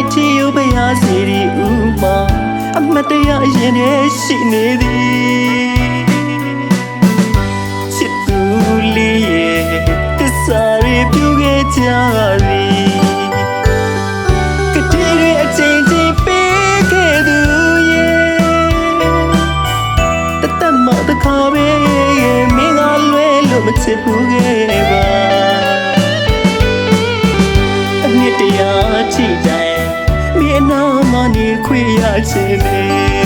ရားစေဒီဥမာအမတ်တရားရင်ထဲရှိနေသည်ချစ်သူလေးရဲ့တစ္ဆာတွေပြုခဲ့ကြသည်ကတိတွေအချိန်ချင်းပေးခဲ့သူရဲ့တသက်မတခါပဲမင်းကလွဲလို့မချစ်ဘူးခဲ့ပါ နာမနေခွေရခြင်းနဲ့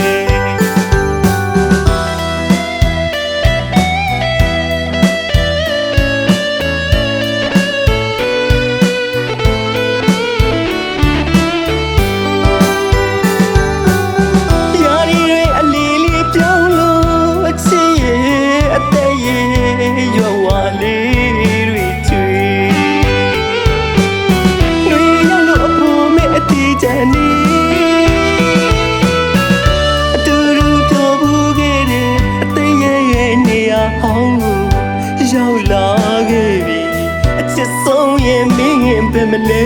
မလဲ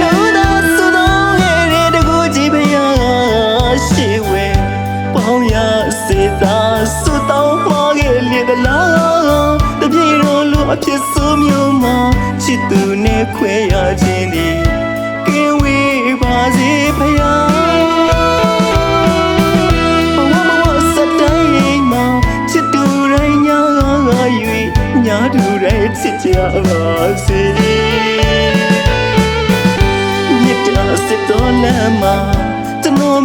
လူသားစုတော်ရဲ့တကူကြည့်ပါရရှိဝဲပေါင်းရစေသာစုတော်မှာခဲ့လေသလားတပြေတော်လူအဖြစ်ဆိုးမျိုးမှာချစ်သူနဲ့ခွဲရခြင်း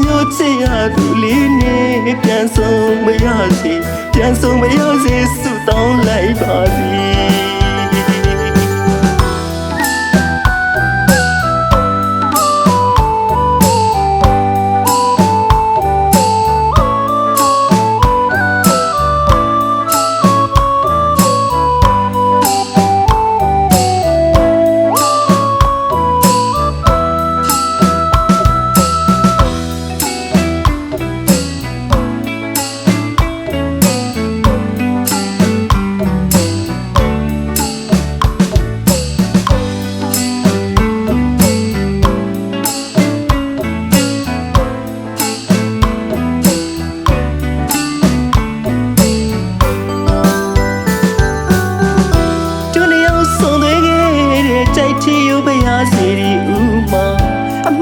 မျိုးချစ်ရသူလေးနဲ့ပြန်ဆုံးမရစေပြန်ဆုံးမရစေဆုတောင်းလိုက်ပါသ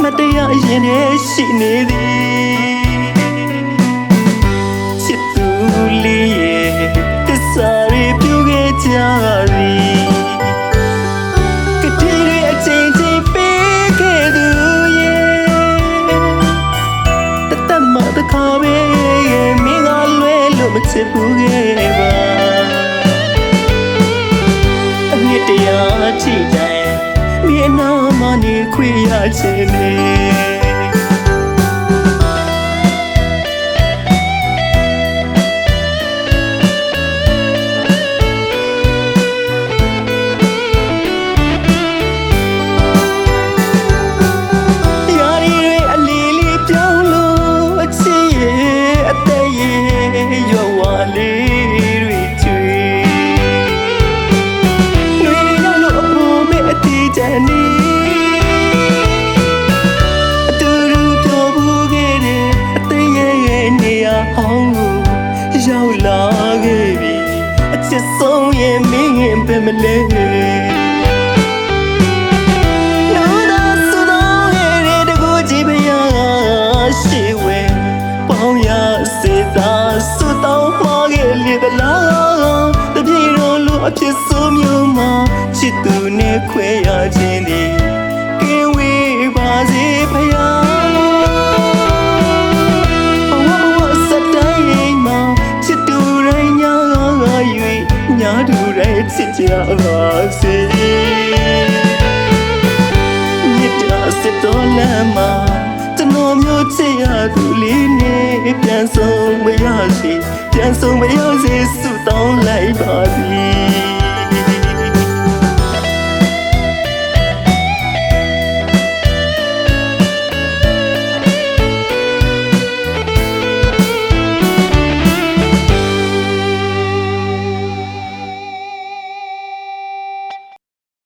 မတ်တရားရင်ထဲရှိနေသည်ချစ်သူလေးရဲ့တစ္ဆာတွေပြုခဲ့ကြသည်ကတိတွေအချိန်ချင်းပေးခဲ့သူရဲ့တသက်မတခါပဲမင်းကလွဲလို့မချစ်ဘူးခဲ့ပါအနှစ်တရာချီကြရဲ့မြေ နာမနေခွေရခြင်းနဲ့ ချစ်ဆုံးရဲ့မင်းရင်ပဲမလဲလူသားစုတော်ရဲ့တကူကြည့်ပါရရှိဝဲပေါင်းရစေသာစုတော်မှာခဲ့လေသလားတပြေတော်လူအဖြစ်ဆိုးမျိုးမှာချစ်သူနဲ့ခွဲရခြင်းဒီ တိုင်းချစ်ကြပါစေမြစ်တာစစ်တော်လမ်းမှာကျွန်တော်မျိုးချစ်ရသူလေးနဲ့ပြန်ဆုံးမရစေပြန်ဆုံးမရစေဆုတောင်းလိုက်ပါသည်